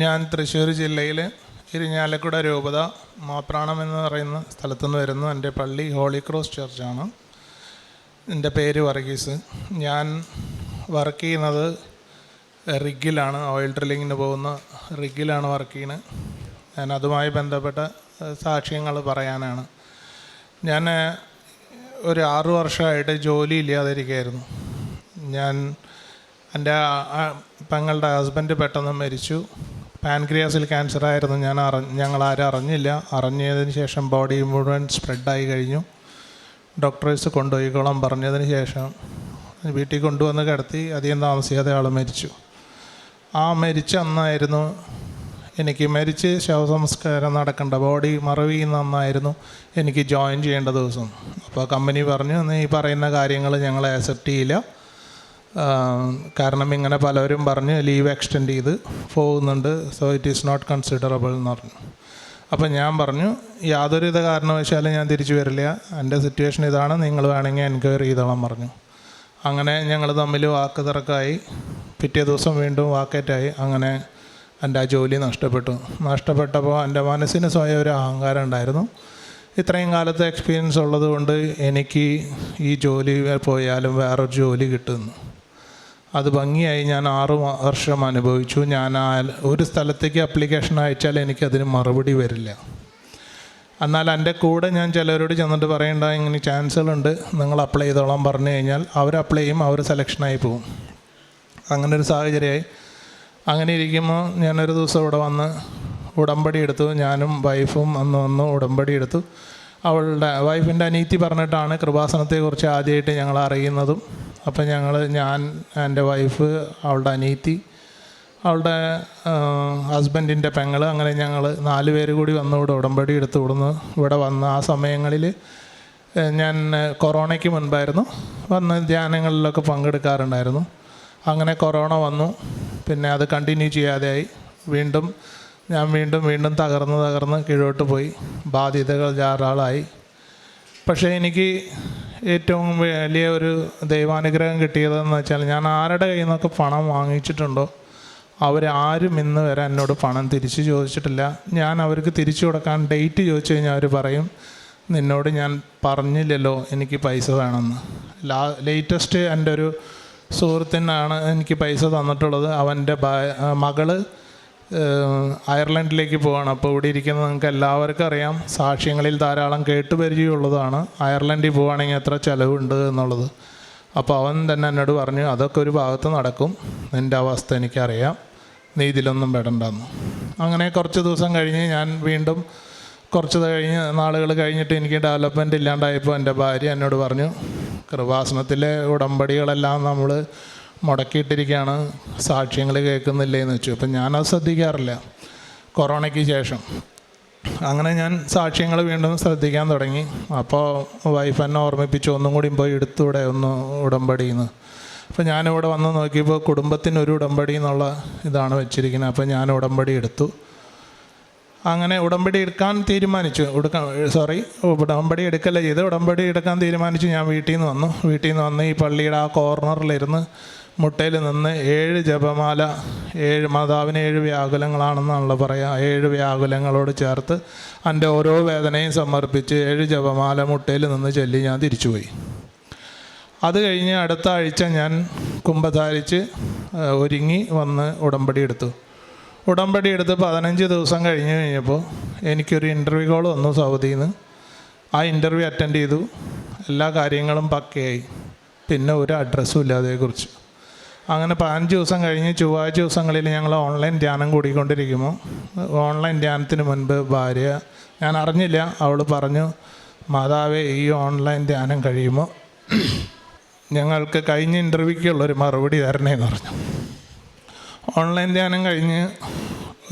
ഞാൻ തൃശ്ശൂർ ജില്ലയിൽ ഇരിഞ്ഞാലക്കുട രൂപത മാപ്രാണം എന്ന് പറയുന്ന സ്ഥലത്തുനിന്ന് വരുന്നു. എന്റെ പള്ളി ഹോളി ക്രോസ് ചർച്ചാണ്. എന്റെ പേര് വർഗീസ്. ഞാൻ വർക്ക് ചെയ്യുന്നത് റിഗിലാണ്. ഓയിൽ ഡ്രില്ലിങ്ങിന് പോകുന്ന റിഗിലാണ് വർക്ക് ചെയ്യുന്നത്. ഞാൻ അതുമായി ബന്ധപ്പെട്ട സാക്ഷ്യങ്ങൾ പറയാനാണ്. ഞാൻ ഒരു ആറു വർഷമായിട്ട് ജോലി ഇല്ലാതിരിക്കുകയായിരുന്നു ഞാൻ എന്റെ പെങ്ങളുടെ ഹസ്ബൻഡ് പെട്ടെന്ന് മരിച്ചു. പാൻക്രിയാസിൽ ക്യാൻസർ ആയിരുന്നു ഞാൻ അറി ഞങ്ങൾ ആരും അറിഞ്ഞില്ല. അറിഞ്ഞതിന് ശേഷം ബോഡി മുഴുവൻ സ്പ്രെഡായി കഴിഞ്ഞു. ഡോക്ടേഴ്സ് കൊണ്ടുപോയിക്കോളാം പറഞ്ഞതിന് ശേഷം വീട്ടിൽ കൊണ്ടുവന്ന് കിടത്തി അധികം താമസിയാതെ ആൾ മരിച്ചു. ആ മരിച്ച അന്നായിരുന്നു എനിക്ക് മരിച്ച് ശവസംസ്കാരം നടക്കേണ്ട. ബോഡി മറവ് അന്നായിരുന്നു എനിക്ക് ജോയിൻ ചെയ്യേണ്ട ദിവസം. അപ്പോൾ കമ്പനി പറഞ്ഞു നീ പറയുന്ന കാര്യങ്ങൾ ഞങ്ങൾ ആക്സെപ്റ്റ് ചെയ്യില്ല. കാരണം ഇങ്ങനെ പലരും പറഞ്ഞ് ലീവ് എക്സ്റ്റെൻഡ് ചെയ്ത് പോകുന്നുണ്ട് so it is not considerable എന്ന് പറഞ്ഞു. അപ്പം ഞാൻ പറഞ്ഞു യാതൊരുവിധ കാരണവശാലും ഞാൻ തിരിച്ചു വരില്ല. എന്റെ സിറ്റുവേഷൻ ഇതാണ് നിങ്ങൾ വേണമെങ്കിൽ എൻക്വയറി ചെയ്തോളാം പറഞ്ഞു. അങ്ങനെ ഞങ്ങൾ തമ്മിൽ വാക്ക് തിറക്കായി പിറ്റേ ദിവസം വീണ്ടും വാക്കേറ്റായി. അങ്ങനെ എന്റെ ആ ജോലി നഷ്ടപ്പെട്ടു. നഷ്ടപ്പെട്ടപ്പോൾ എന്റെ മനസ്സിന് സ്വയം ഒരു അഹങ്കാരം ഉണ്ടായിരുന്നു. ഇത്രയും കാലത്തെ എക്സ്പീരിയൻസ് ഉള്ളതുകൊണ്ട് എനിക്ക് ഈ ജോലി പോയാലും വേറൊരു ജോലി കിട്ടുന്നു. അത് ഭംഗിയായി ഞാൻ ആറ് വർഷം അനുഭവിച്ചു. ഞാൻ ഒരു സ്ഥലത്തേക്ക് അപ്ലിക്കേഷൻ അയച്ചാൽ എനിക്കതിന് മറുപടി വരില്ല. എന്നാൽ എന്റെ കൂടെ ഞാൻ ചിലരോട് ചെന്നിട്ട് പറയേണ്ട ഇങ്ങനെ ചാൻസുകളുണ്ട് നിങ്ങൾ അപ്ലൈ ചെയ്തോളാം പറഞ്ഞു കഴിഞ്ഞാൽ അവർ അപ്ലൈ ചെയ്യും അവർ സെലക്ഷനായി പോകും. അങ്ങനെ ഒരു സാഹചര്യമായി. അങ്ങനെ ഇരിക്കുമ്പോൾ ഞാനൊരു ദിവസം ഇവിടെ വന്ന് ഉടമ്പടി എടുത്തു. ഞാനും വൈഫും അന്ന് വന്ന് ഉടമ്പടി എടുത്തു. അവളുടെ വൈഫിന്റെ അനീതി പറഞ്ഞിട്ടാണ് കൃപാസനത്തെക്കുറിച്ച് ആദ്യമായിട്ട് ഞങ്ങൾ അറിയുന്നതും. അപ്പം ഞങ്ങൾ ഞാൻ എന്റെ വൈഫ് അവളുടെ അനീതി അവളുടെ ഹസ്ബൻഡിന്റെ പെങ്ങൾ അങ്ങനെ ഞങ്ങൾ നാല് പേര് കൂടി വന്ന് ഇവിടെ ഉടമ്പടി എടുത്ത് ഇവിടുന്ന് ഇവിടെ വന്ന് ആ സമയങ്ങളിൽ ഞാൻ കൊറോണയ്ക്ക് മുൻപായിരുന്നു. വന്ന് ധ്യാനങ്ങളിലൊക്കെ പങ്കെടുക്കാറുണ്ടായിരുന്നു. അങ്ങനെ കൊറോണ വന്നു. പിന്നെ അത് കണ്ടിന്യൂ ചെയ്യാതെയായി. വീണ്ടും ഞാൻ വീണ്ടും വീണ്ടും തകർന്ന് തകർന്ന് കീഴോട്ട് പോയി. ബാധ്യതകൾ ധാരാളമായി പക്ഷേ എനിക്ക് ഏറ്റവും വലിയ ഒരു ദൈവാനുഗ്രഹം കിട്ടിയതെന്ന് വെച്ചാൽ ഞാൻ ആരുടെ കയ്യിൽ നിന്നൊക്കെ പണം വാങ്ങിച്ചിട്ടുണ്ടോ? അവരാരും ഇന്ന് വരെ എന്നോട് പണം തിരിച്ചു ചോദിച്ചിട്ടില്ല. ഞാൻ അവർക്ക് തിരിച്ചു കൊടുക്കാൻ ഡേറ്റ് ചോദിച്ചു കഴിഞ്ഞാൽ അവർ പറയും നിന്നോട് ഞാൻ പറഞ്ഞില്ലല്ലോ എനിക്ക് പൈസ വേണമെന്ന്. ലാ ലേറ്റസ്റ്റ് എന്റെ ഒരു സുഹൃത്തിനാണ് എനിക്ക് പൈസ തന്നിട്ടുള്ളത്. അവന്റെ മകൾ അയർലൻഡിലേക്ക് പോവാണ്. അപ്പോൾ ഇവിടെ ഇരിക്കുന്ന നിങ്ങൾക്ക് എല്ലാവർക്കും അറിയാം. സാക്ഷ്യങ്ങളിൽ ധാരാളം കേട്ടുപരിചയമുള്ളതാണ്. അയർലൻഡിൽ പോവുകയാണെങ്കിൽ എത്ര ചിലവുണ്ട് എന്നുള്ളത്. അപ്പോൾ അവൻ തന്നെ എന്നോട് പറഞ്ഞു അതൊക്കെ ഒരു ഭാഗത്ത് നടക്കും. നിന്റെ അവസ്ഥ എനിക്കറിയാം. നീ ഇതിലൊന്നും പെടണ്ടെന്ന്. അങ്ങനെ കുറച്ച് ദിവസം കഴിഞ്ഞ് ഞാൻ വീണ്ടും കുറച്ച് കഴിഞ്ഞ് നാളുകൾ കഴിഞ്ഞിട്ട് എനിക്ക് ഡെവലപ്മെന്റ് ഇല്ലാണ്ടായപ്പോൾ എന്റെ ഭാര്യ എന്നോട് പറഞ്ഞു കൃപാസനത്തിലെ ഉടമ്പടികളെല്ലാം നമ്മൾ മുടക്കിയിട്ടിരിക്കുകയാണ്. സാക്ഷ്യങ്ങൾ കേൾക്കുന്നില്ലേ എന്ന് വെച്ചു. അപ്പം ഞാനത് ശ്രദ്ധിക്കാറില്ല. കൊറോണയ്ക്ക് ശേഷം. അങ്ങനെ ഞാൻ സാക്ഷ്യങ്ങൾ വീണ്ടും ശ്രദ്ധിക്കാൻ തുടങ്ങി. അപ്പോൾ വൈഫ് എന്നെ ഓർമ്മിപ്പിച്ചു. ഒന്നും കൂടി പോയി എടുത്തൂടെ ഒന്ന് ഉടമ്പടിന്ന്. അപ്പോൾ ഞാനിവിടെ വന്ന് നോക്കിയപ്പോൾ കുടുംബത്തിന് ഒരു ഉടമ്പടി എന്നുള്ള ഇതാണ് വെച്ചിരിക്കുന്നത്. അപ്പോൾ ഞാൻ ഉടമ്പടി എടുത്തു. അങ്ങനെ ഉടമ്പടി എടുക്കാൻ തീരുമാനിച്ചു. എടുക്കാൻ സോറി ഉടമ്പടി എടുക്കല്ല ചെയ്ത് ഉടമ്പടി എടുക്കാൻ തീരുമാനിച്ചു. ഞാൻ വീട്ടിൽ നിന്ന് വന്നു. വീട്ടിൽ നിന്ന് വന്ന് ഈ പള്ളിയുടെ ആ കോർണറിലിരുന്ന് മുട്ടയിൽ നിന്ന് ഏഴ് ജപമാല ഏഴ് മാതാവിന് ഏഴ് വ്യാകുലങ്ങളാണെന്നാണല്ലോ പറയാം. ഏഴ് വ്യാകുലങ്ങളോട് ചേർത്ത് എന്റെ ഓരോ വേദനയും സമർപ്പിച്ച് ഏഴ് ജപമാല മുട്ടയിൽ നിന്ന് ചൊല്ലി ഞാൻ തിരിച്ചുപോയി. അത് കഴിഞ്ഞ് അടുത്ത ആഴ്ച ഞാൻ കുംഭധാരിച്ച് ഒരുങ്ങി വന്ന് ഉടമ്പടി എടുത്തു. ഉടമ്പടി എടുത്ത് പതിനഞ്ച് ദിവസം കഴിഞ്ഞ് കഴിഞ്ഞപ്പോൾ എനിക്കൊരു ഇന്റർവ്യൂ കോൾ വന്നു സൗദിയിൽ നിന്ന് ആ ഇന്റർവ്യൂ അറ്റൻഡ് ചെയ്തു. എല്ലാ കാര്യങ്ങളും പക്കയായി. പിന്നെ ഒരു അഡ്രസ്സും ഇല്ല അതേക്കുറിച്ച് അങ്ങനെ പതിനഞ്ച് ദിവസം കഴിഞ്ഞ് ചൊവ്വാഴ്ച ദിവസങ്ങളിൽ ഞങ്ങൾ ഓൺലൈൻ ധ്യാനം കൂടിക്കൊണ്ടിരിക്കുമ്പോൾ ഓൺലൈൻ ധ്യാനത്തിന് മുൻപ് ഭാര്യ ഞാൻ അറിഞ്ഞില്ല അവൾ പറഞ്ഞു മാതാവേ ഈ ഓൺലൈൻ ധ്യാനം കഴിയുമോ? ഞങ്ങൾക്ക് കഴിഞ്ഞ ഇന്റർവ്യൂക്കുള്ളൊരു മറുപടി തരണേന്ന് പറഞ്ഞു. ഓൺലൈൻ ധ്യാനം കഴിഞ്ഞ്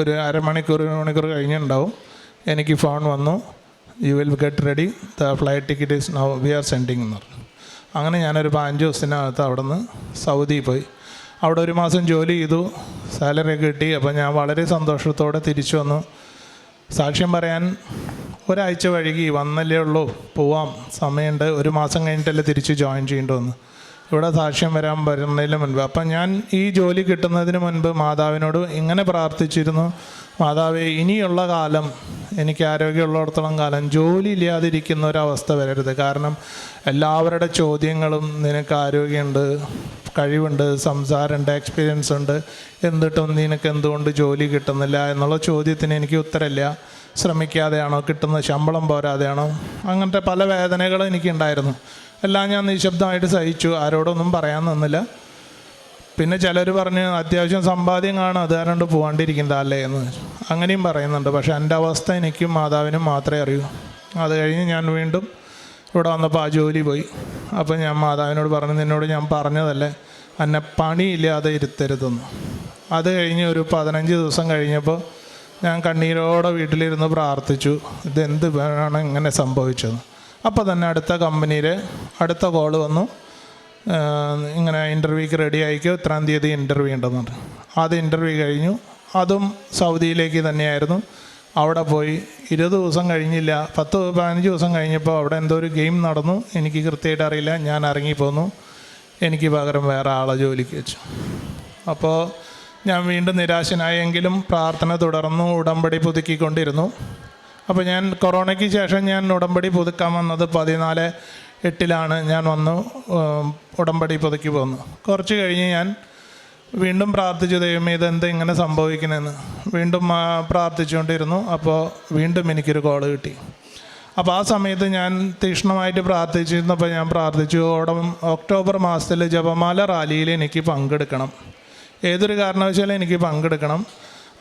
ഒരു അരമണിക്കൂർ ഒരു മണിക്കൂർ കഴിഞ്ഞുണ്ടാവും എനിക്ക് ഫോൺ വന്നു. You will get ready the flight ticket is now we are sending എന്ന് പറഞ്ഞു. അങ്ങനെ ഞാനൊരു പതിനഞ്ച് ദിവസത്തിനകത്ത് അവിടെ നിന്ന് സൗദിയിൽ പോയി. അവിടെ ഒരു മാസം ജോലി ചെയ്തു. സാലറി കിട്ടി. അപ്പോൾ ഞാൻ വളരെ സന്തോഷത്തോടെ തിരിച്ചു വന്നു. സാക്ഷ്യം പറയാൻ ഒരാഴ്ച വഴുകി വന്നല്ലേ ഉള്ളൂ. പോവാം. സമയമുണ്ട്. ഒരു മാസം കഴിഞ്ഞിട്ടല്ലേ തിരിച്ച് ജോയിൻ ചെയ്യേണ്ടി വന്നു. ഇവിടെ സാക്ഷ്യം വരാൻ വരുന്നതിന് മുൻപ്. അപ്പം ഞാൻ ഈ ജോലി കിട്ടുന്നതിന് മുൻപ് മാതാവിനോട് ഇങ്ങനെ പ്രാർത്ഥിച്ചിരുന്നു മാതാവേ ഇനിയുള്ള കാലം എനിക്ക് ആരോഗ്യമുള്ളിടത്തോളം കാലം ജോലി ഇല്ലാതിരിക്കുന്ന ഒരവസ്ഥ വരരുത്. കാരണം എല്ലാവരുടെ ചോദ്യങ്ങളും നിനക്ക് ആരോഗ്യമുണ്ട് കഴിവുണ്ട് സംസാരമുണ്ട് എക്സ്പീരിയൻസ് ഉണ്ട്. എന്നിട്ടും നിനക്ക് എന്തുകൊണ്ട് ജോലി കിട്ടുന്നില്ല എന്നുള്ള ചോദ്യത്തിന് എനിക്ക് ഉത്തരമില്ല. ശ്രമിക്കാതെയാണോ കിട്ടുന്ന ശമ്പളം പോരാതെയാണോ? അങ്ങനത്തെ പല വേദനകളും എനിക്കുണ്ടായിരുന്നു. എല്ലാം ഞാൻ നിശബ്ദമായിട്ട് സഹിച്ചു. ആരോടൊന്നും പറയാൻ നിന്നില്ല. പിന്നെ ചിലർ പറഞ്ഞു അത്യാവശ്യം സമ്പാദ്യം കാണും അത് കാരണം പോകാണ്ടിരിക്കുന്നത് അല്ലേ? എന്ന്. അങ്ങനെയും പറയുന്നുണ്ട്. പക്ഷേ എന്റെ അവസ്ഥ എനിക്കും മാതാവിനും മാത്രമേ അറിയൂ. അത് കഴിഞ്ഞ് ഞാൻ വീണ്ടും ഇവിടെ വന്നപ്പോൾ ആ ജോലി പോയി. അപ്പോൾ ഞാൻ മാതാവിനോട് പറഞ്ഞു നിന്നോട് ഞാൻ പറഞ്ഞതല്ലേ? എന്നെ പണിയില്ലാതെ ഇരുത്തരുതെന്ന്. അത് കഴിഞ്ഞ് ഒരു പതിനഞ്ച് ദിവസം കഴിഞ്ഞപ്പോൾ ഞാൻ കണ്ണീരോടെ വീട്ടിലിരുന്ന് പ്രാർത്ഥിച്ചു. ഇതെന്ത് വേണം ഇങ്ങനെ സംഭവിച്ചത്? അപ്പോൾ തന്നെ അടുത്ത കമ്പനിയിൽ അടുത്ത കോൾ വന്നു. ഇങ്ങനെ ഇന്റർവ്യൂക്ക് റെഡി ആയിക്കോ ഇത്രാം തീയതി ഇന്റർവ്യൂ ഉണ്ടെന്ന് പറഞ്ഞു. അത് ഇന്റർവ്യൂ കഴിഞ്ഞു. അതും സൗദിയിലേക്ക് തന്നെയായിരുന്നു. അവിടെ പോയി. ഇരുപത് ദിവസം കഴിഞ്ഞില്ല. പത്ത് പതിനഞ്ച് ദിവസം കഴിഞ്ഞപ്പോൾ അവിടെ എന്തോ ഒരു ഗെയിം നടന്നു. എനിക്ക് കൃത്യമായിട്ട് അറിയില്ല. ഞാൻ ഇറങ്ങിപ്പോന്നു. എനിക്ക് പകരം വേറെ ആളെ ജോലിക്ക് വെച്ചു. അപ്പോൾ ഞാൻ വീണ്ടും നിരാശനായെങ്കിലും പ്രാർത്ഥന തുടർന്നു. ഉടമ്പടി പുതുക്കിക്കൊണ്ടിരുന്നു. അപ്പോൾ ഞാൻ കൊറോണയ്ക്ക് ശേഷം ഞാൻ ഉടമ്പടി പുതുക്കാൻ വന്നത് പതിനാല് എട്ടിലാണ്. ഞാൻ വന്നു ഉടമ്പടി പുതുക്കി പോന്നു കുറച്ച് കഴിഞ്ഞ് ഞാൻ വീണ്ടും പ്രാർത്ഥിച്ചു ദൈവമേ ഇതെന്താ ഇങ്ങനെ സംഭവിക്കണമെന്ന് വീണ്ടും പ്രാർത്ഥിച്ചുകൊണ്ടിരുന്നു. അപ്പോൾ വീണ്ടും എനിക്കൊരു കോൾ കിട്ടി. അപ്പോൾ ആ സമയത്ത് ഞാൻ തീക്ഷ്ണമായിട്ട് പ്രാർത്ഥിച്ചിരുന്നപ്പോൾ ഞാൻ പ്രാർത്ഥിച്ചു ഓടം ഒക്ടോബർ മാസത്തിൽ ജപമാല റാലിയിൽ എനിക്ക് പങ്കെടുക്കണം. ഏതൊരു കാരണവശാലും എനിക്ക് പങ്കെടുക്കണം.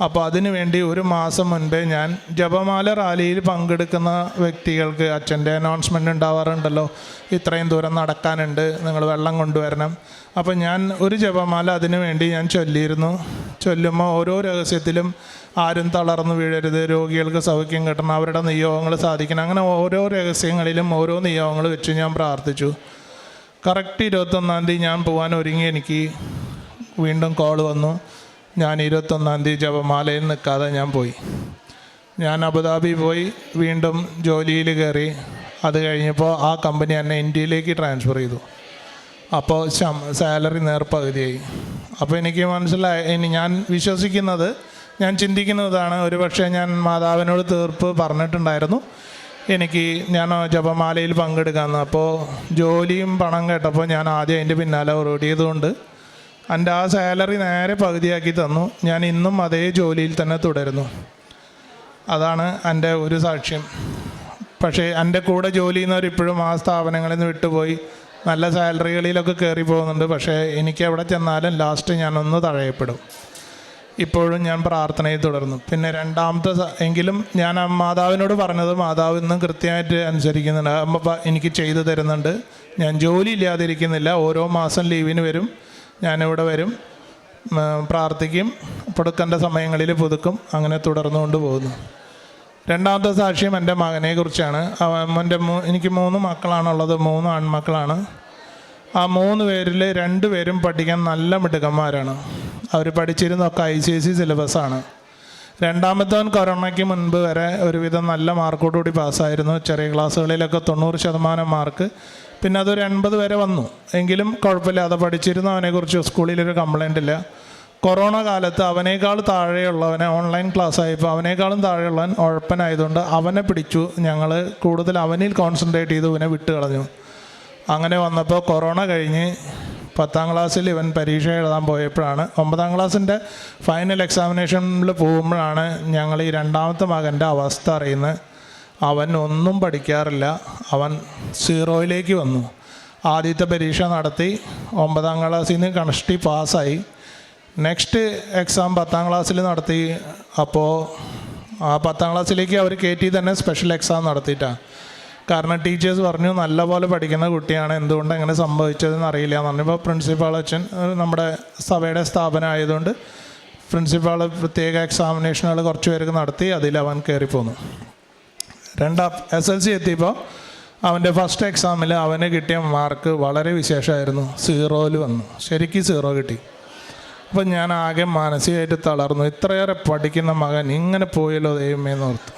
അപ്പോൾ അതിനു വേണ്ടി ഒരു മാസം മുൻപേ ഞാൻ ജപമാല റാലിയിൽ പങ്കെടുക്കുന്ന വ്യക്തികൾക്ക് അച്ഛന്റെ അനൗൺസ്മെന്റ് ഉണ്ടാവാറുണ്ടല്ലോ. ഇത്രയും ദൂരം നടക്കാനുണ്ട് നിങ്ങൾ വെള്ളം കൊണ്ടുവരണം. അപ്പോൾ ഞാൻ ഒരു ജപമാല അതിനു വേണ്ടി ഞാൻ ചൊല്ലിയിരുന്നു. ചൊല്ലുമ്പോൾ ഓരോ രഹസ്യത്തിലും ആരും തളർന്നു വീഴരുത് രോഗികൾക്ക് സൗഖ്യം കിട്ടണം അവരുടെ നിയോഗങ്ങൾ സാധിക്കണം. അങ്ങനെ ഓരോ രഹസ്യങ്ങളിലും ഓരോ നിയോഗങ്ങൾ വെച്ച് ഞാൻ പ്രാർത്ഥിച്ചു. കറക്റ്റ് ഇരുപത്തൊന്നാം തീയതി ഞാൻ പോകാൻ ഒരുങ്ങി എനിക്ക് വീണ്ടും കോൾ വന്നു. ഞാൻ ഇരുപത്തൊന്നാം തീയതി ജപമാലയിൽ നിൽക്കാതെ ഞാൻ പോയി. ഞാൻ അബുദാബി പോയി വീണ്ടും ജോലിയിൽ കയറി. അത് കഴിഞ്ഞപ്പോൾ ആ കമ്പനി എന്നെ ഇന്ത്യയിലേക്ക് ട്രാൻസ്ഫർ ചെയ്തു. അപ്പോൾ ശം സാലറി നേർപ്പകുതിയായി അപ്പോൾ എനിക്ക് മനസ്സിലായി ഇനി ഞാൻ വിശ്വസിക്കുന്നത് ഞാൻ ചിന്തിക്കുന്നതാണ്. ഒരു പക്ഷേ ഞാൻ മാതാവിനോട് തീർപ്പ് പറഞ്ഞിട്ടുണ്ടായിരുന്നു. എനിക്ക് ഞാൻ ജപമാലയിൽ പങ്കെടുക്കാമെന്ന്. അപ്പോൾ ജോലിയും പണം കേട്ടപ്പോൾ ഞാൻ ആദ്യം അതിന്റെ പിന്നാലെ ഓടിയതുകൊണ്ട് എന്റെ ആ സാലറി നേരെ പകുതിയാക്കി തന്നു. ഞാൻ ഇന്നും അതേ ജോലിയിൽ തന്നെ തുടരുന്നു. അതാണ് എന്റെ ഒരു സാക്ഷ്യം. പക്ഷേ എന്റെ കൂടെ ജോലി ചെയ്യുന്നവർ ഇപ്പോഴും ആ സ്ഥാപനങ്ങളിൽ നിന്ന് വിട്ടുപോയി. നല്ല സാലറികളിലൊക്കെ കയറി പോകുന്നുണ്ട്. പക്ഷേ എനിക്ക് എവിടെ ചെന്നാലും ലാസ്റ്റ് ഞാനൊന്ന് തഴയപ്പെടും. ഇപ്പോഴും ഞാൻ പ്രാർത്ഥനയിൽ തുടർന്നു പിന്നെ രണ്ടാമത്തെ എങ്കിലും ഞാൻ മാതാവിനോട് പറഞ്ഞത് മാതാവ് ഇന്നും കൃത്യമായിട്ട് അനുസരിക്കുന്നുണ്ട്. അമ്മ എനിക്ക് ചെയ്തു തരുന്നുണ്ട്. ഞാൻ ജോലി ഇല്ലാതിരിക്കുന്നില്ല. ഓരോ മാസം ലീവിന് വരും. ഞാനിവിടെ വരും. പ്രാർത്ഥിക്കും. പുതുക്കേണ്ട സമയങ്ങളിൽ പുതുക്കും. അങ്ങനെ തുടർന്നുകൊണ്ട് പോകുന്നു. രണ്ടാമത്തെ സാക്ഷ്യം എന്റെ മകനെ കുറിച്ചാണ് അവൻ എന്റെ എനിക്ക് മൂന്ന് മക്കളാണുള്ളത്. മൂന്ന് ആൺമക്കളാണ്. ആ മൂന്ന് പേരിൽ രണ്ടുപേരും പഠിക്കാൻ നല്ല മിടുക്കന്മാരാണ്. അവർ പഠിച്ചിരുന്നൊക്കെ ഐ സി എസ് സി സിലബസാണ്. രണ്ടാമത്തവൻ കൊറോണയ്ക്ക് മുൻപ് വരെ ഒരുവിധം നല്ല മാർക്കോടുകൂടി പാസ്സായിരുന്നു. ചെറിയ ക്ലാസ്സുകളിലൊക്കെ തൊണ്ണൂറ് ശതമാനം മാർക്ക്. പിന്നെ അതൊരു എൺപത് വരെ വന്നു. എങ്കിലും കുഴപ്പമില്ലാതെ പഠിച്ചിരുന്നു. അവനെക്കുറിച്ച് സ്കൂളിലൊരു കംപ്ലൈന്റ് ഇല്ല. കൊറോണ കാലത്ത് അവനേക്കാൾ താഴെയുള്ളവനെ ഓൺലൈൻ ക്ലാസ് ആയപ്പോൾ അവനേക്കാളും താഴെയുള്ളവൻ ഉഴപ്പനായതുകൊണ്ട് അവനെ പിടിച്ചു. ഞങ്ങൾ കൂടുതൽ അവനിൽ കോൺസെൻട്രേറ്റ് ചെയ്തു ഇവനെ വിട്ട് കളഞ്ഞു അങ്ങനെ വന്നപ്പോൾ കൊറോണ കഴിഞ്ഞ് പത്താം ക്ലാസ്സിൽ ഇവൻ പരീക്ഷ എഴുതാൻ പോയപ്പോഴാണ് ഒമ്പതാം ക്ലാസ്സിന്റെ ഫൈനൽ എക്സാമിനേഷനിൽ പോകുമ്പോഴാണ് ഞങ്ങൾ ഈ രണ്ടാമത്തെ മകന്റെ അവസ്ഥ അറിയുന്നത്. അവൻ ഒന്നും പഠിക്കാറില്ല. അവൻ സീറോയിലേക്ക് വന്നു. ആദ്യത്തെ പരീക്ഷ നടത്തി. ഒമ്പതാം ക്ലാസ്സിൽ നിന്ന് കണഷ്ടി പാസ്സായി. നെക്സ്റ്റ് എക്സാം പത്താം ക്ലാസ്സിൽ നടത്തി. അപ്പോൾ ആ പത്താം ക്ലാസ്സിലേക്ക് അവർ കയറ്റി തന്നെ സ്പെഷ്യൽ എക്സാം നടത്തിയിട്ടാണ്. കാരണം ടീച്ചേഴ്സ് പറഞ്ഞു നല്ലപോലെ പഠിക്കുന്ന കുട്ടിയാണ് എന്തുകൊണ്ട് അങ്ങനെ സംഭവിച്ചതെന്ന് അറിയില്ല എന്ന് പറഞ്ഞപ്പോൾ പ്രിൻസിപ്പാൾ അച്ഛൻ നമ്മുടെ സഭയുടെ സ്ഥാപനം ആയതുകൊണ്ട് പ്രിൻസിപ്പാൾ പ്രത്യേക എക്സാമിനേഷനുകൾ കുറച്ച് പേർക്ക് നടത്തി അതിൽ അവൻ കയറിപ്പോന്നു രണ്ടാം എസ് എൽ സി എത്തിയപ്പോൾ അവന്റെ ഫസ്റ്റ് എക്സാമിൽ അവന് കിട്ടിയ മാർക്ക് വളരെ വിശേഷമായിരുന്നു. സീറോയിൽ വന്നു. ശരിക്കും സീറോ കിട്ടി. അപ്പം ഞാൻ ആകെ മാനസികമായിട്ട് തളർന്നു. ഇത്രയേറെ പഠിക്കുന്ന മകൻ ഇങ്ങനെ പോയല്ലോ ദൈവമേ എന്ന് ഓർത്തു.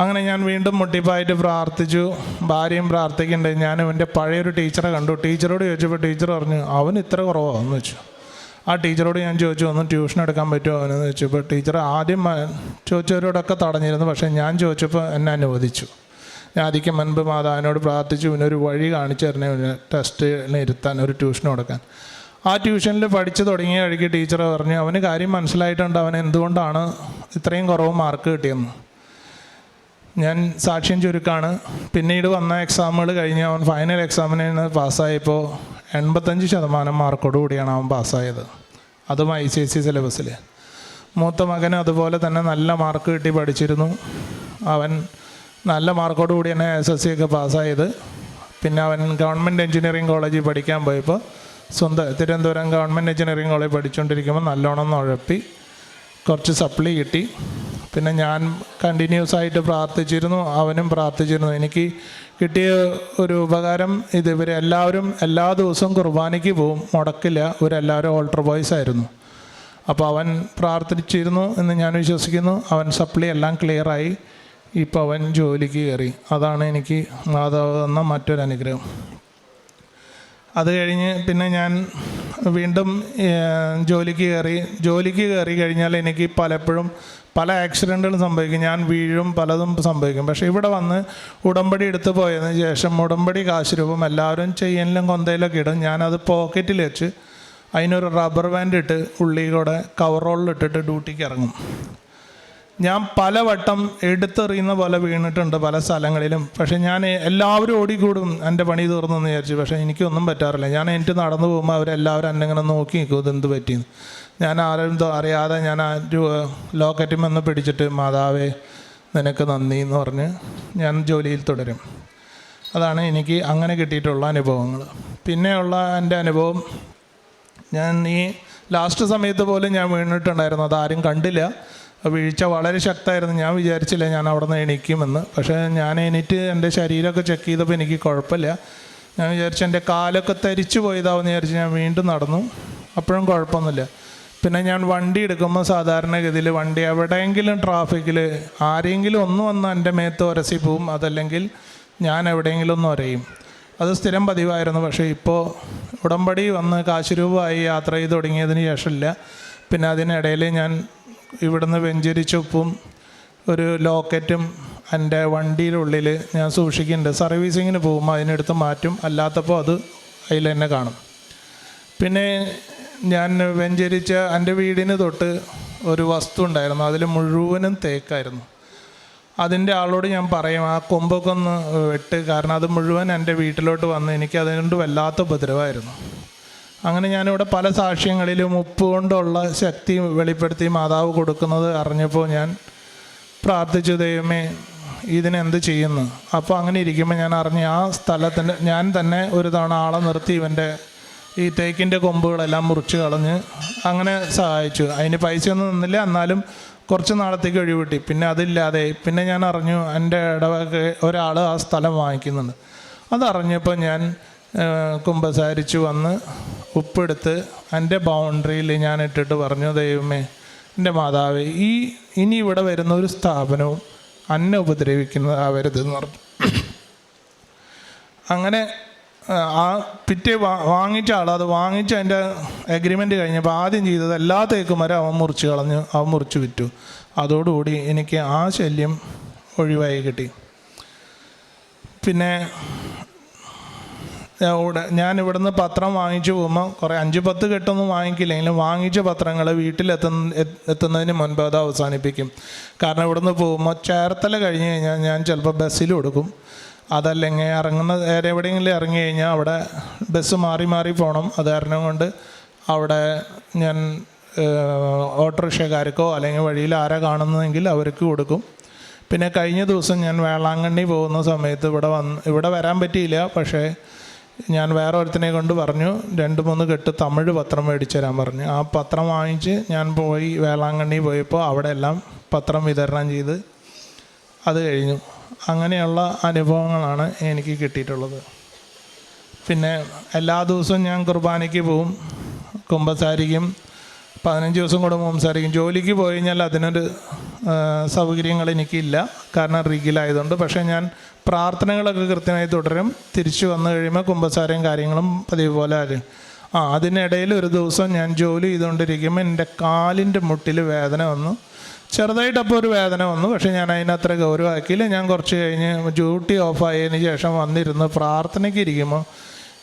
അങ്ങനെ ഞാൻ വീണ്ടും മുട്ടിപ്പായിട്ട് പ്രാർത്ഥിച്ചു. ഭാര്യയും പ്രാർത്ഥിക്കണ്ടേ ഞാൻ എന്റെ പഴയൊരു ടീച്ചറെ കണ്ടു. ടീച്ചറോട് ചോദിച്ചപ്പോൾ ടീച്ചർ പറഞ്ഞു അവൻ ഇത്ര കുറവോ എന്ന് വെച്ചു. ആ ടീച്ചറോട് ഞാൻ ചോദിച്ചു ഒന്ന് ട്യൂഷൻ എടുക്കാൻ പറ്റുമോ അവനെന്ന്? ചോദിച്ചപ്പോൾ ടീച്ചർ ആദ്യം ചോദിച്ചവരോടൊക്കെ തടഞ്ഞിരുന്നു. പക്ഷേ ഞാൻ ചോദിച്ചപ്പോൾ എന്നെ അനുവദിച്ചു. ഞാൻ അതിക്ക് മുൻപ് മാതാവിനോട് പ്രാർത്ഥിച്ചു പിന്നെ ഒരു വഴി കാണിച്ചു തരണേ ടെസ്റ്റിന് ഇരുത്താൻ ഒരു ട്യൂഷൻ കൊടുക്കാൻ. ആ ട്യൂഷനിൽ പഠിച്ചു തുടങ്ങിയ വഴിക്ക് ടീച്ചർ പറഞ്ഞു അവന് കാര്യം മനസ്സിലായിട്ടുണ്ട്. അവൻ എന്തുകൊണ്ടാണ് ഇത്രയും കുറവ് മാർക്ക് കിട്ടിയെന്ന്? ഞാൻ സാക്ഷ്യം ചുരുക്കാണ്. പിന്നീട് വന്ന എക്സാമുകൾ കഴിഞ്ഞ് അവൻ ഫൈനൽ എക്സാമിന് പാസ്സായപ്പോൾ എൺപത്തഞ്ച് ശതമാനം മാർക്കോട് കൂടിയാണ് അവൻ പാസ്സായത്. അതും ഐ സി എസ് സി സിലബസിൽ മൂത്ത മകന് അതുപോലെ തന്നെ നല്ല മാർക്ക് കിട്ടി പഠിച്ചിരുന്നു. അവൻ നല്ല മാർക്കോട് കൂടി തന്നെ എസ് എസ് സി ഒക്കെ പാസ്സായത്. പിന്നെ അവൻ ഗവൺമെന്റ് എഞ്ചിനീയറിംഗ് കോളേജിൽ പഠിക്കാൻ പോയപ്പോൾ സ്വന്തം തിരുവനന്തപുരം ഗവൺമെന്റ് എഞ്ചിനീയറിംഗ് കോളേജ് പഠിച്ചുകൊണ്ടിരിക്കുമ്പോൾ നല്ലോണം ഉഴപ്പി. കുറച്ച് സപ്ലി കിട്ടി. പിന്നെ ഞാൻ കണ്ടിന്യൂസ് ആയിട്ട് പ്രാർത്ഥിച്ചിരുന്നു അവനും പ്രാർത്ഥിച്ചിരുന്നു. എനിക്ക് കിട്ടിയ ഒരു ഉപകാരം ഇത് ഇവരെല്ലാവരും എല്ലാ ദിവസവും കുർബാനയ്ക്ക് പോവും മുടക്കില്ല ഇവരെല്ലാവരും ഓൾട്ടർ ബോയ്സ് ആയിരുന്നു. അപ്പോൾ അവൻ പ്രാർത്ഥിച്ചിരുന്നു എന്ന് ഞാൻ വിശ്വസിക്കുന്നു. അവൻ സപ്ലി എല്ലാം ക്ലിയറായി ഇപ്പോൾ അവൻ ജോലിക്ക് കയറി. അതാണ് എനിക്ക് മാതാവ് തന്ന മറ്റൊരു അനുഗ്രഹം. അത് കഴിഞ്ഞ് പിന്നെ ഞാൻ വീണ്ടും ജോലിക്ക് കയറി. ജോലിക്ക് കയറി കഴിഞ്ഞാൽ എനിക്ക് പലപ്പോഴും പല ആക്സിഡന്റുകളും സംഭവിക്കും. ഞാൻ വീഴും പലതും സംഭവിക്കും. പക്ഷേ ഇവിടെ വന്ന് ഉടമ്പടി എടുത്ത് പോയതിന് ശേഷം ഉടമ്പടി കാശ് രൂപം എല്ലാവരും ചെയ്യലിലും കൊന്തയിലൊക്കെ ഇടും. ഞാനത് പോക്കറ്റിൽ വെച്ച് അതിനൊരു റബ്ബർ ബാൻഡ് ഇട്ട് ഉള്ളി കൂടെ കവർ റോളിലിട്ടിട്ട് ഡ്യൂട്ടിക്ക് ഇറങ്ങും. ഞാൻ പലവട്ടം എടുത്തെറിയുന്ന പോലെ വീണിട്ടുണ്ട് പല സ്ഥലങ്ങളിലും. പക്ഷേ ഞാൻ എല്ലാവരും ഓടിക്കൂടും എന്റെ പണി തീർന്നെന്ന് വിചാരിച്ചു. പക്ഷേ എനിക്കൊന്നും പറ്റാറില്ല. ഞാൻ എനിക്ക് നടന്നു പോകുമ്പോൾ അവരെല്ലാവരും എന്നെ ഇങ്ങനെ നോക്കി നിൽക്കും. ഇതെന്ത് പറ്റിയെന്ന്. ഞാൻ ആരും അറിയാതെ ഞാൻ ആ ലോക്കറ്റും വന്ന് പിടിച്ചിട്ട് മാതാവേ നിനക്ക് നന്ദി എന്ന് പറഞ്ഞ് ഞാൻ ജോലിയിൽ തുടരും. അതാണ് എനിക്ക് അങ്ങനെ കിട്ടിയിട്ടുള്ള അനുഭവങ്ങൾ. പിന്നെയുള്ള എന്റെ അനുഭവം ഞാൻ ഈ ലാസ്റ്റ് സമയത്ത് പോലും ഞാൻ വീണിട്ടുണ്ടായിരുന്നു. അതാരും കണ്ടില്ല. വീഴ്ച വളരെ ശക്തമായിരുന്നു. ഞാൻ വിചാരിച്ചില്ല ഞാൻ അവിടെ നിന്ന് എണീക്കുമെന്ന്. പക്ഷേ ഞാൻ എണീറ്റ് എന്റെ ശരീരമൊക്കെ ചെക്ക് ചെയ്തപ്പോൾ എനിക്ക് കുഴപ്പമില്ല. ഞാൻ വിചാരിച്ചു എന്റെ കാലൊക്കെ തരിച്ചു പോയതാവെന്ന് വിചാരിച്ച് ഞാൻ വീണ്ടും നടന്നു. അപ്പോഴും കുഴപ്പമൊന്നുമില്ല. പിന്നെ ഞാൻ വണ്ടി എടുക്കുമ്പോൾ സാധാരണഗതിയിൽ വണ്ടി എവിടെയെങ്കിലും ട്രാഫിക്കിൽ ആരെങ്കിലും ഒന്ന് വന്ന് എന്റെ മേത്ത് ഉരസി പോവും അതല്ലെങ്കിൽ ഞാൻ എവിടെയെങ്കിലും ഒന്ന് ഉരയും അത് സ്ഥിരം പതിവായിരുന്നു. പക്ഷേ ഇപ്പോൾ ഉടമ്പടി വന്ന് കാശുരൂപമായി യാത്ര ചെയ്ത് തുടങ്ങിയതിന് ശേഷമില്ല. പിന്നെ അതിനിടയിൽ ഞാൻ ഇവിടുന്ന് വെഞ്ചരിച്ചൊപ്പും ഒരു ലോക്കറ്റും എന്റെ വണ്ടിയിലുള്ളിൽ ഞാൻ സൂക്ഷിക്കുന്നുണ്ട്. സർവീസിങ്ങിന് പോകുമ്പോൾ അതിനെടുത്ത് മാറ്റും. അല്ലാത്തപ്പോൾ അത് അതിൽ തന്നെ കാണും. പിന്നെ ഞാൻ വെഞ്ചരിച്ച എന്റെ വീടിന് തൊട്ട് ഒരു വസ്തു ഉണ്ടായിരുന്നു. അതിൽ മുഴുവനും തേക്കായിരുന്നു. അതിന്റെ ആളോട് ഞാൻ പറയും ആ കൊമ്പൊക്കെ ഒന്ന് വെട്ട്. കാരണം അത് മുഴുവൻ എന്റെ വീട്ടിലോട്ട് വന്ന് എനിക്ക് അതുകൊണ്ട് വല്ലാത്ത ഉപദ്രവമായിരുന്നു. അങ്ങനെ ഞാനിവിടെ പല സാക്ഷ്യങ്ങളിലും ഉപ്പ് കൊണ്ടുള്ള ശക്തി വെളിപ്പെടുത്തി മാതാവ് കൊടുക്കുന്നത് അറിഞ്ഞപ്പോൾ ഞാൻ പ്രാർത്ഥിച്ചു ദൈവമേ ഇതിനെന്ത് ചെയ്യുന്നു? അപ്പോൾ അങ്ങനെ ഇരിക്കുമ്പോൾ ഞാൻ അറിഞ്ഞു ആ സ്ഥലത്തിന്റെ ഞാൻ തന്നെ ഒരു തവണ ആളെ നിർത്തി ഇവന്റെ ഈ തേക്കിന്റെ കൊമ്പുകളെല്ലാം മുറിച്ച് കളഞ്ഞ് അങ്ങനെ സഹായിച്ചു. അതിന് പൈസയൊന്നും നിന്നില്ല. എന്നാലും കുറച്ച് നാളത്തേക്ക് ഒഴിവിട്ടി പിന്നെ അതില്ലാതെ പിന്നെ ഞാൻ അറിഞ്ഞു എന്റെ ഇടവക ഒരാൾ ആ സ്ഥലം വാങ്ങിക്കുന്നുണ്ട്. അതറിഞ്ഞപ്പോൾ ഞാൻ കുമ്പസാരിച്ച് വന്ന് ഉപ്പെടുത്ത് എന്റെ ബൗണ്ടറിയിൽ ഞാൻ ഇട്ടിട്ട് പറഞ്ഞു ദൈവമേ എന്റെ മാതാവേ ഈ ഇനി ഇവിടെ വരുന്ന ഒരു സ്ഥാപനവും അന്നെ ഉപദ്രവിക്കുന്നതാവരുതെന്ന് പറഞ്ഞു. അങ്ങനെ ആ, പിറ്റേ വാങ്ങിച്ച ആൾ അത് വാങ്ങിച്ച അതിന്റെ എഗ്രിമെന്റ് കഴിഞ്ഞപ്പോൾ ആദ്യം ചെയ്തത് എല്ലാ തേക്കുമരം അവൻ മുറിച്ച് കളഞ്ഞു അവൻ മുറിച്ച് വിറ്റു. അതോടുകൂടി എനിക്ക് ആ ശല്യം ഒഴിവായി കിട്ടി. പിന്നെ ഞാൻ ഇവിടുന്ന് പത്രം വാങ്ങിച്ചു പോകുമ്പോൾ കുറേ അഞ്ച് പത്ത് കെട്ടൊന്നും വാങ്ങിക്കില്ലെങ്കിലും വാങ്ങിച്ച പത്രങ്ങൾ വീട്ടിലെത്തുന്ന എത്തുന്നതിന് മുൻപ് അത് അവസാനിപ്പിക്കും. കാരണം ഇവിടുന്ന് പോകുമ്പോൾ ചേർത്തല കഴിഞ്ഞ് കഴിഞ്ഞാൽ ഞാൻ ചിലപ്പോൾ ബസ്സിൽ കൊടുക്കും അതല്ലെങ്കിൽ ഇറങ്ങുന്ന നേരെ എവിടെയെങ്കിലും ഇറങ്ങി കഴിഞ്ഞാൽ അവിടെ ബസ് മാറി മാറി പോകണം. അത് കാരണം കൊണ്ട് അവിടെ ഞാൻ ഓട്ടോറിക്ഷക്കാർക്കോ അല്ലെങ്കിൽ വഴിയിൽ ആരാ കാണുന്നതെങ്കിൽ അവർക്ക് കൊടുക്കും. പിന്നെ കഴിഞ്ഞ ദിവസം ഞാൻ വേളാങ്കണ്ണി പോകുന്ന സമയത്ത് ഇവിടെ വന്ന് ഇവിടെ വരാൻ പറ്റിയില്ല. പക്ഷേ ഞാൻ വേറെ ഒരുത്തിനെ കൊണ്ട് പറഞ്ഞു രണ്ട് മൂന്ന് കെട്ട് തമിഴ് പത്രം മേടിച്ചു തരാൻ പറഞ്ഞു. ആ പത്രം വാങ്ങിച്ച് ഞാൻ പോയി വേളാങ്കണ്ണി പോയപ്പോൾ അവിടെ എല്ലാം പത്രം വിതരണം ചെയ്ത് അത് കഴിഞ്ഞു. അങ്ങനെയുള്ള അനുഭവങ്ങളാണ് എനിക്ക് കിട്ടിയിട്ടുള്ളത്. പിന്നെ എല്ലാ ദിവസവും ഞാൻ കുർബാനയ്ക്ക് പോവും. കുമ്പസാരിക്കും. പതിനഞ്ച് ദിവസം കൂടെ കുമ്പസാരിക്കും. ജോലിക്ക് പോയി കഴിഞ്ഞാൽ അതിനൊരു സൗകര്യങ്ങൾ എനിക്കില്ല. കാരണം റീഗിലായതുകൊണ്ട്. പക്ഷേ ഞാൻ പ്രാർത്ഥനകളൊക്കെ കൃത്യമായി തുടരും. തിരിച്ചു വന്നു കഴിയുമ്പോൾ കുമ്പസാരയും കാര്യങ്ങളും പതിവ് പോലെ ആരും ആ അതിനിടയിൽ ഒരു ദിവസം ഞാൻ ജോലി ചെയ്തുകൊണ്ടിരിക്കുമ്പോൾ എന്റെ കാലിന്റെ മുട്ടിൽ വേദന വന്നു. ചെറുതായിട്ടപ്പോൾ ഒരു വേദന വന്നു. പക്ഷേ ഞാൻ അതിനത്ര ഗൗരവമാക്കിയില്ല ഞാൻ കുറച്ച് കഴിഞ്ഞ് ഡ്യൂട്ടി ഓഫായതിന് ശേഷം വന്നിരുന്ന് പ്രാർത്ഥനയ്ക്ക് ഇരിക്കുമ്പോൾ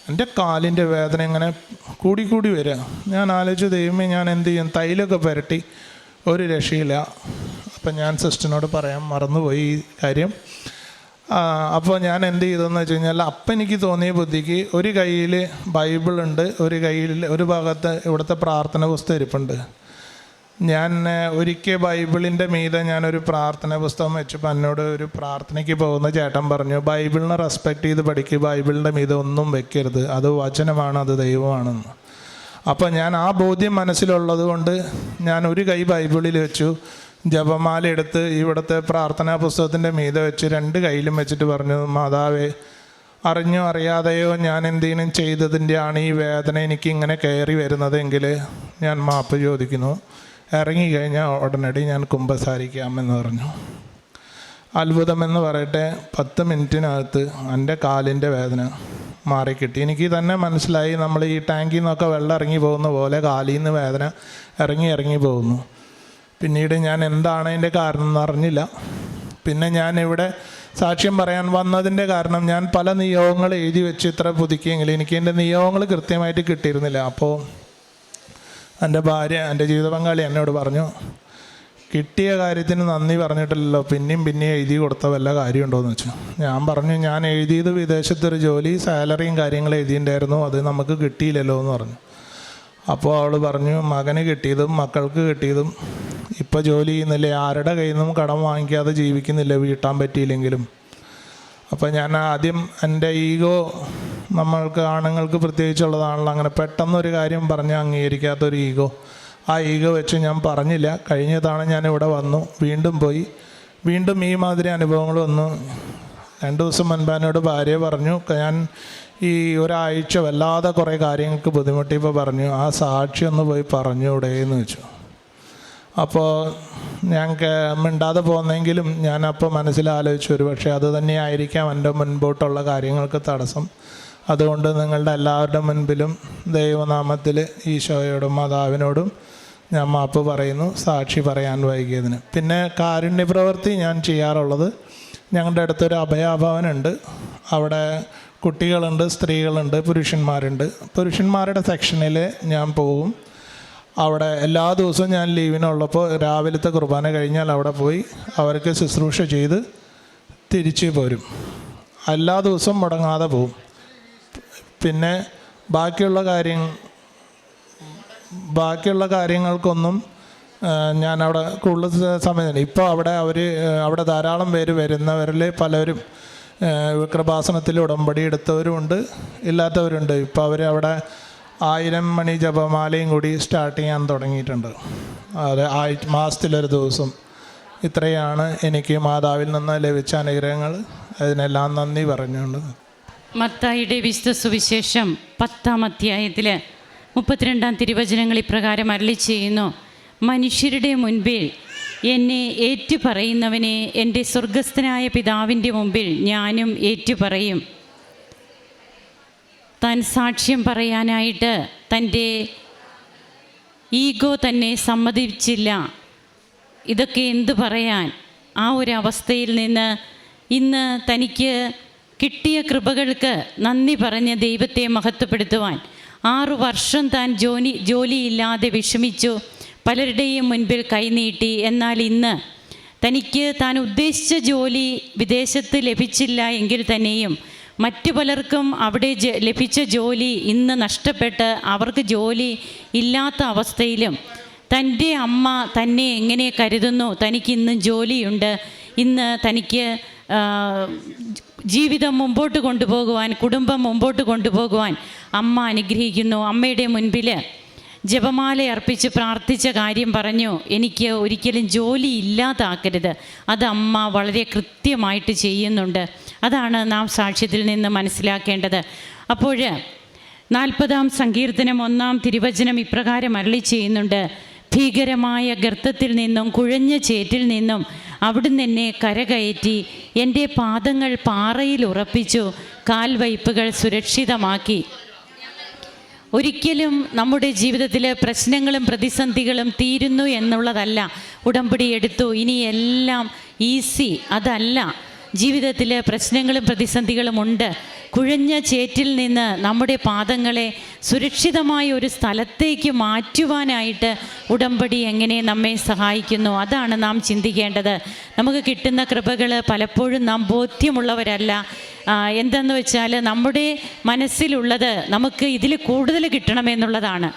എന്റെ കാലിന്റെ വേദന ഇങ്ങനെ കൂടിക്കൂടി കൂടി വരിക. ഞാൻ ആലോചിച്ച് ദൈവമേ ഞാൻ എന്ത് ചെയ്യും? തൈലൊക്കെ പുരട്ടി ഒരു രക്ഷയില്ല. അപ്പം ഞാൻ സിസ്റ്ററിനോട് പറയാൻ മറന്നുപോയി ഈ കാര്യം. അപ്പോൾ ഞാൻ എന്ത് ചെയ്തതെന്ന് വെച്ച് കഴിഞ്ഞാൽ അപ്പം എനിക്ക് തോന്നിയ ബുദ്ധിക്ക് ഒരു കയ്യിൽ ബൈബിളുണ്ട് ഒരു കയ്യിൽ ഒരു ഭാഗത്ത് ഇവിടുത്തെ പ്രാർത്ഥന പുസ്തകം ഇരിപ്പുണ്ട്. ഞാൻ ഒരിക്കൽ ബൈബിളിന്റെ മീതെ ഞാനൊരു പ്രാർത്ഥന പുസ്തകം വെച്ചപ്പോൾ എന്നോട് ഒരു പ്രാർത്ഥനയ്ക്ക് പോകുന്ന ചേട്ടൻ പറഞ്ഞു ബൈബിളിനെ റെസ്പെക്റ്റ് ചെയ്ത് പഠിക്കുക ബൈബിളിന്റെ മീതെ ഒന്നും വെക്കരുത്. അത് വചനമാണ് അത് ദൈവമാണെന്ന്. അപ്പോൾ ഞാൻ ആ ബോധ്യം മനസ്സിലുള്ളത് കൊണ്ട് ഞാൻ ഒരു കൈ ബൈബിളിൽ വെച്ചു. ജപമാല എടുത്ത് ഇവിടുത്തെ പ്രാർത്ഥനാ പുസ്തകത്തിന്റെ മീതെ വെച്ച് രണ്ട് കയ്യിലും വെച്ചിട്ട് പറഞ്ഞു മാതാവേ അറിഞ്ഞോ അറിയാതെയോ ഞാൻ എന്തെങ്കിലും ചെയ്തതിന്റെ ആണ് ഈ വേദന എനിക്ക് ഇങ്ങനെ കയറി വരുന്നതെങ്കിൽ ഞാൻ മാപ്പ് ചോദിക്കുന്നു. ഇറങ്ങിക്കഴിഞ്ഞാൽ ഉടനടി ഞാൻ കുമ്പസാരിക്കാമെന്ന് പറഞ്ഞു. അത്ഭുതമെന്ന് പറയട്ടെ പത്ത് മിനിറ്റിനകത്ത് എന്റെ കാലിന്റെ വേദന മാറിക്കിട്ടി. എനിക്ക് തന്നെ മനസ്സിലായി നമ്മൾ ഈ ടാങ്കിൽ നിന്നൊക്കെ വെള്ളം ഇറങ്ങി പോകുന്ന പോലെ കാലിൽ നിന്ന് വേദന ഇറങ്ങി ഇറങ്ങി പോകുന്നു. പിന്നീട് ഞാൻ എന്താണ് അതിന്റെ കാരണം എന്ന് അറിഞ്ഞില്ല. പിന്നെ ഞാൻ ഇവിടെ സാക്ഷ്യം പറയാൻ വന്നതിന്റെ കാരണം ഞാൻ പല നിയോഗങ്ങൾ എഴുതി വെച്ച് ഇത്ര പുതുക്കിയെങ്കിലും എനിക്ക് എന്റെ നിയോഗങ്ങൾ കൃത്യമായിട്ട് കിട്ടിയിരുന്നില്ല. അപ്പോൾ എന്റെ ഭാര്യ എന്റെ ജീവിത പങ്കാളി എന്നോട് പറഞ്ഞു കിട്ടിയ കാര്യത്തിന് നന്ദി പറഞ്ഞിട്ടില്ലല്ലോ പിന്നെയും പിന്നെയും എഴുതി കൊടുത്ത വല്ല കാര്യമുണ്ടോയെന്ന് വെച്ചു. ഞാൻ പറഞ്ഞു ഞാൻ എഴുതിയത് വിദേശത്തൊരു ജോലി സാലറിയും കാര്യങ്ങളും എഴുതിയിട്ടുണ്ടായിരുന്നു അത് നമുക്ക് കിട്ടിയില്ലല്ലോ എന്ന് പറഞ്ഞു. അപ്പോൾ അവൾ പറഞ്ഞു മകന് കിട്ടിയതും മക്കൾക്ക് കിട്ടിയതും ഇപ്പോൾ ജോലി ചെയ്യുന്നില്ലേ ആരുടെ കയ്യിൽ നിന്നും കടം വാങ്ങിക്കാതെ ജീവിക്കുന്നില്ല വീട്ടാൻ പറ്റിയില്ലെങ്കിലും? അപ്പോൾ ഞാൻ ആദ്യം എന്റെ ഈഗോ നമ്മൾക്ക് ആണുങ്ങൾക്ക് പ്രത്യേകിച്ചുള്ളതാണല്ലോ. അങ്ങനെ പെട്ടെന്നൊരു കാര്യം പറഞ്ഞ് അംഗീകരിക്കാത്തൊരു ഈഗോ. ആ ഈഗോ വെച്ച് ഞാൻ പറഞ്ഞില്ല. കഴിഞ്ഞ തവണ ഞാൻ ഇവിടെ വന്നു. വീണ്ടും പോയി. വീണ്ടും ഈ മാതിരി അനുഭവങ്ങൾ വന്നു. രണ്ട് ദിവസം മുൻപ് എന്നോട് ഭാര്യ പറഞ്ഞു ഞാൻ ഈ ഒരാഴ്ച വല്ലാതെ കുറേ കാര്യങ്ങൾക്ക് ബുദ്ധിമുട്ടിയപ്പോൾ പറഞ്ഞു. ആ സാക്ഷി ഒന്ന് പോയി പറഞ്ഞൂടെ എന്ന് വെച്ചു. അപ്പോൾ ഞങ്ങൾക്ക് മിണ്ടാതെ പോകുന്നെങ്കിലും ഞാൻ അപ്പോൾ മനസ്സിലാലോചിച്ചു ഒരു പക്ഷേ അത് തന്നെയായിരിക്കാം എന്റെ മുൻപോട്ടുള്ള കാര്യങ്ങൾക്ക് തടസ്സം. അതുകൊണ്ട് നിങ്ങളുടെ എല്ലാവരുടെ മുൻപിലും ദൈവനാമത്തിൽ ഈശോയോടും മാതാവിനോടും ഞാൻ മാപ്പ് പറയുന്നു സാക്ഷി പറയാൻ വൈകിയതിന്. പിന്നെ കാരുണ്യപ്രവൃത്തി ഞാൻ ചെയ്യാറുള്ളത് ഞങ്ങളുടെ അടുത്തൊരു അഭയാഭവനുണ്ട്. അവിടെ കുട്ടികളുണ്ട് സ്ത്രീകളുണ്ട് പുരുഷന്മാരുണ്ട്. പുരുഷന്മാരുടെ സെക്ഷനിൽ ഞാൻ പോകും. അവിടെ എല്ലാ ദിവസവും ഞാൻ ലീവിനുള്ളപ്പോൾ രാവിലത്തെ കുർബാന കഴിഞ്ഞാൽ അവിടെ പോയി അവർക്ക് ശുശ്രൂഷ ചെയ്ത് തിരിച്ച് പോരും. എല്ലാ ദിവസവും മുടങ്ങാതെ പോവും. പിന്നെ ബാക്കിയുള്ള കാര്യം ബാക്കിയുള്ള കാര്യങ്ങൾക്കൊന്നും ഞാൻ അവിടെ കൂടുതൽ സമയം ഇപ്പോൾ അവിടെ അവർ അവിടെ ധാരാളം പേര് വരുന്നവരിൽ പലരും വിക്രഭാസനത്തിൽ ഉടമ്പടി എടുത്തവരുമുണ്ട് ഇല്ലാത്തവരുണ്ട്. ഇപ്പോൾ അവർ അവിടെ ആയിരം മണി ജപമാലയും കൂടി സ്റ്റാർട്ട് ചെയ്യാൻ തുടങ്ങിയിട്ടുണ്ട്. അത് ആഴ്ച മാസത്തിലൊരു ദിവസം. ഇത്രയാണ് എനിക്ക് മാതാവിൽ നിന്ന് ലഭിച്ച അനുഗ്രഹങ്ങൾ. അതിനെല്ലാം നന്ദി പറഞ്ഞുകൊണ്ട്. മത്തായിയുടെ വിശുദ്ധ സുവിശേഷം പത്താം അധ്യായത്തിൽ മുപ്പത്തിരണ്ടാം തിരുവചനങ്ങൾ ഇപ്രകാരം അരളി ചെയ്യുന്നു. മനുഷ്യരുടെ മുൻപിൽ എന്നെ ഏറ്റുപറയുന്നവനെ എന്റെ സ്വർഗസ്ഥനായ പിതാവിന്റെ മുമ്പിൽ ഞാനും ഏറ്റുപറയും. താൻ സാക്ഷ്യം പറയാനായിട്ട് തന്റെ ഈഗോ തന്നെ സമ്മതിച്ചില്ല. ഇതൊക്കെ എന്തു പറയാൻ? ആ ഒരു അവസ്ഥയിൽ നിന്ന് ഇന്ന് തനിക്ക് കിട്ടിയ കൃപകൾക്ക് നന്ദി പറഞ്ഞ് ദൈവത്തെ മഹത്വപ്പെടുത്തുവാൻ. ആറു വർഷം താൻ ജോലി ജോലിയില്ലാതെ വിഷമിച്ചു. പലരുടെയും മുൻപിൽ കൈനീട്ടി എന്നാൽ ഇന്ന് തനിക്ക് താൻ ഉദ്ദേശിച്ച ജോലി വിദേശത്ത് ലഭിച്ചില്ല എങ്കിൽ തന്നെയും മറ്റു പലർക്കും അവിടെ ലഭിച്ച ജോലി ഇന്ന് നഷ്ടപ്പെട്ട് അവർക്ക് ജോലി ഇല്ലാത്ത അവസ്ഥയിലും തന്റെ അമ്മ തന്നെ എങ്ങനെ കരുതുന്നു? തനിക്ക് ഇന്ന് ജോലിയുണ്ട്. ഇന്ന് തനിക്ക് ജീവിതം മുമ്പോട്ട് കൊണ്ടുപോകുവാൻ കുടുംബം മുമ്പോട്ട് കൊണ്ടുപോകുവാൻ അമ്മ അനുഗ്രഹിക്കുന്നു. അമ്മയുടെ മുൻപിൽ ജപമാല അർപ്പിച്ച് പ്രാർത്ഥിച്ച കാര്യം പറഞ്ഞു. എനിക്ക് ഒരിക്കലും ജോലി ഇല്ലാതാക്കരുത്. അത് അമ്മ വളരെ കൃത്യമായിട്ട് ചെയ്യുന്നുണ്ട്. അതാണ് നാം സാക്ഷ്യത്തിൽ നിന്ന് മനസ്സിലാക്കേണ്ടത്. അപ്പോൾ നാൽപ്പതാം സങ്കീർത്തനം ഒന്നാം തിരുവചനം ഇപ്രകാരം അരളി ചെയ്യുന്നുണ്ട്. ഭീകരമായ ഗർത്തത്തിൽ നിന്നും കുഴഞ്ഞ ചേറ്റിൽ നിന്നും അവിടുന്ന് എന്നെ കരകയറ്റി എന്റെ പാദങ്ങൾ പാറയിൽ ഉറപ്പിച്ചു കാൽവയ്പ്പുകൾ സുരക്ഷിതമാക്കി. ഒരിക്കലും നമ്മുടെ ജീവിതത്തിൽ പ്രശ്നങ്ങളും പ്രതിസന്ധികളും തീരുന്നു എന്നുള്ളതല്ല. ഉടമ്പടി എടുത്തു. ഇനി എല്ലാം ഈസി. അതല്ല. ജീവിതത്തിൽ പ്രശ്നങ്ങളും പ്രതിസന്ധികളും ഉണ്ട്. കുഴഞ്ഞ ചേറ്റിൽ നിന്ന് നമ്മുടെ പാദങ്ങളെ സുരക്ഷിതമായ ഒരു സ്ഥലത്തേക്ക് മാറ്റുവാനായിട്ട് ഉടമ്പടി എങ്ങനെ നമ്മെ സഹായിക്കുന്നു? അതാണ് നാം ചിന്തിക്കേണ്ടത്. നമുക്ക് കിട്ടുന്ന കൃപകൾ പലപ്പോഴും നാം ബോധ്യമുള്ളവരല്ല. എന്തെന്ന് വെച്ചാൽ നമ്മുടെ മനസ്സിലുള്ളത് നമുക്ക് ഇതിൽ കൂടുതൽ കിട്ടണമെന്നുള്ളതാണ്.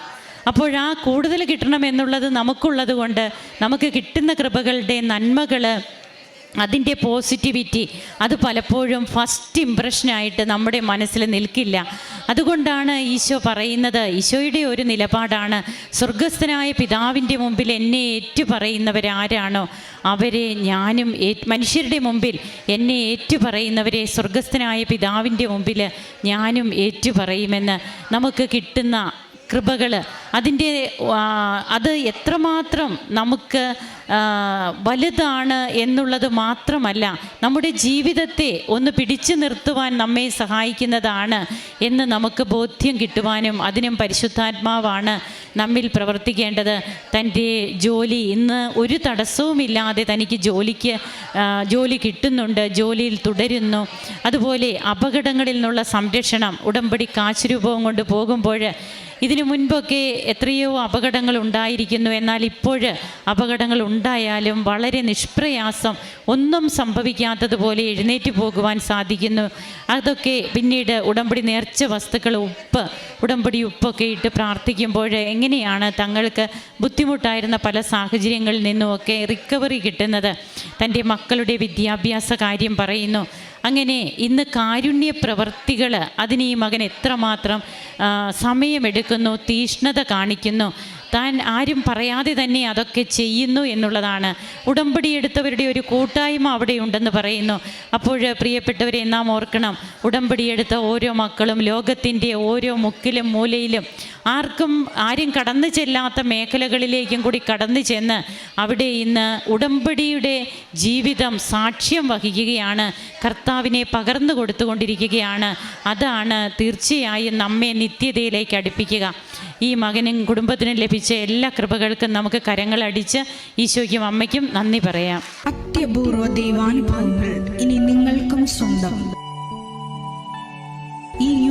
അപ്പോൾ ആ കൂടുതൽ കിട്ടണമെന്നുള്ളത് നമുക്കുള്ളത് കൊണ്ട് നമുക്ക് കിട്ടുന്ന കൃപകളുടെ നന്മകൾ അതിന്റെ പോസിറ്റിവിറ്റി അത് പലപ്പോഴും ഫസ്റ്റ് ഇമ്പ്രഷനായിട്ട് നമ്മുടെ മനസ്സിൽ നിൽക്കില്ല. അതുകൊണ്ടാണ് ഈശോ പറയുന്നത് ഈശോയുടെ ഒരു നിലപാടാണ് സ്വർഗസ്ഥനായ പിതാവിന്റെ മുമ്പിൽ എന്നെ ഏറ്റു പറയുന്നവരാരാണോ അവരെ ഞാനും മനുഷ്യരുടെ മുമ്പിൽ എന്നെ ഏറ്റു പറയുന്നവരെ സ്വർഗസ്ഥനായ പിതാവിന്റെ മുമ്പിൽ ഞാനും ഏറ്റു പറയുമെന്ന് നമുക്ക് കിട്ടുന്ന കൃപകൾ അതിന്റെ അത് എത്രമാത്രം നമുക്ക് വലുതാണ് എന്നുള്ളത് മാത്രമല്ല നമ്മുടെ ജീവിതത്തെ ഒന്ന് പിടിച്ചു നിർത്തുവാൻ നമ്മെ സഹായിക്കുന്നതാണ് എന്ന് നമുക്ക് ബോധ്യം കിട്ടുവാനും അതിനും പരിശുദ്ധാത്മാവാണ് നമ്മിൽ പ്രവർത്തിക്കേണ്ടത്. തന്റെ ജോലി ഇന്ന് ഒരു തടസ്സവുമില്ലാതെ തനിക്ക് ജോലിക്ക് ജോലി കിട്ടുന്നുണ്ട് ജോലിയിൽ തുടരുന്നു. അതുപോലെ അപകടങ്ങളിൽ നിന്നുള്ള സംരക്ഷണം ഉടമ്പടി കാശ് രൂപവും കൊണ്ട് പോകുമ്പോൾ ഇതിനു മുൻപൊക്കെ എത്രയോ അപകടങ്ങൾ ഉണ്ടായിരിക്കുന്നു. എന്നാൽ ഇപ്പോൾ അപകടങ്ങൾ ഉണ്ടായാലും വളരെ നിഷ്പ്രയാസം ഒന്നും സംഭവിക്കാത്തതുപോലെ എഴുന്നേറ്റ് പോകുവാൻ സാധിക്കുന്നു. അതൊക്കെ പിന്നീട് ഉടമ്പടി നേർച്ച വസ്തുക്കൾ ഉപ്പ് ഉടമ്പടി ഉപ്പൊക്കെ ഇട്ട് പ്രാർത്ഥിക്കുമ്പോൾ എങ്ങനെയാണ് തങ്ങൾക്ക് ബുദ്ധിമുട്ടായിരുന്ന പല സാഹചര്യങ്ങളിൽ നിന്നുമൊക്കെ റിക്കവറി കിട്ടുന്നത്? തന്റെ മക്കളുടെ വിദ്യാഭ്യാസ കാര്യം പറയുന്നു. അങ്ങനെ ഇന്ന് കാരുണ്യ പ്രവർത്തികൾ അതിന് ഈ മകൻ എത്രമാത്രം സമയമെടുക്കുന്നു തീഷ്ണത കാണിക്കുന്നു. താൻ ആരും പറയാതെ തന്നെ അതൊക്കെ ചെയ്യുന്നു എന്നുള്ളതാണ്. ഉടമ്പടി എടുത്തവരുടെ ഒരു കൂട്ടായ്മ അവിടെ ഉണ്ടെന്ന് പറയുന്നു. അപ്പോൾ പ്രിയപ്പെട്ടവരെ നാം ഓർക്കണം. ഉടമ്പടി എടുത്ത ഓരോ മക്കളും ലോകത്തിന്റെ ഓരോ മുക്കിലും മൂലയിലും ആർക്കും ആരും കടന്നു ചെല്ലാത്ത മേഖലകളിലേക്കും കൂടി കടന്നു ചെന്ന് അവിടെ ഇന്ന് ഉടമ്പടിയുടെ ജീവിതം സാക്ഷ്യം വഹിക്കുകയാണ്. കർത്താവിനെ പകർന്നു കൊടുത്തുകൊണ്ടിരിക്കുകയാണ്. അതാണ് തീർച്ചയായും നമ്മെ നിത്യതയിലേക്ക് അടുപ്പിക്കുക. ഈ മകനും കുടുംബത്തിനും ലഭിച്ച എല്ലാ കൃപകൾക്കും നമുക്ക് കരങ്ങൾ അടിച്ച് ഈശോയ്ക്കും അമ്മയ്ക്കും നന്ദി പറയാം. അത്യപൂർവ ദൈവാനുഭവങ്ങൾ ഇനി നിങ്ങൾക്കും സ്വന്തം. ഈ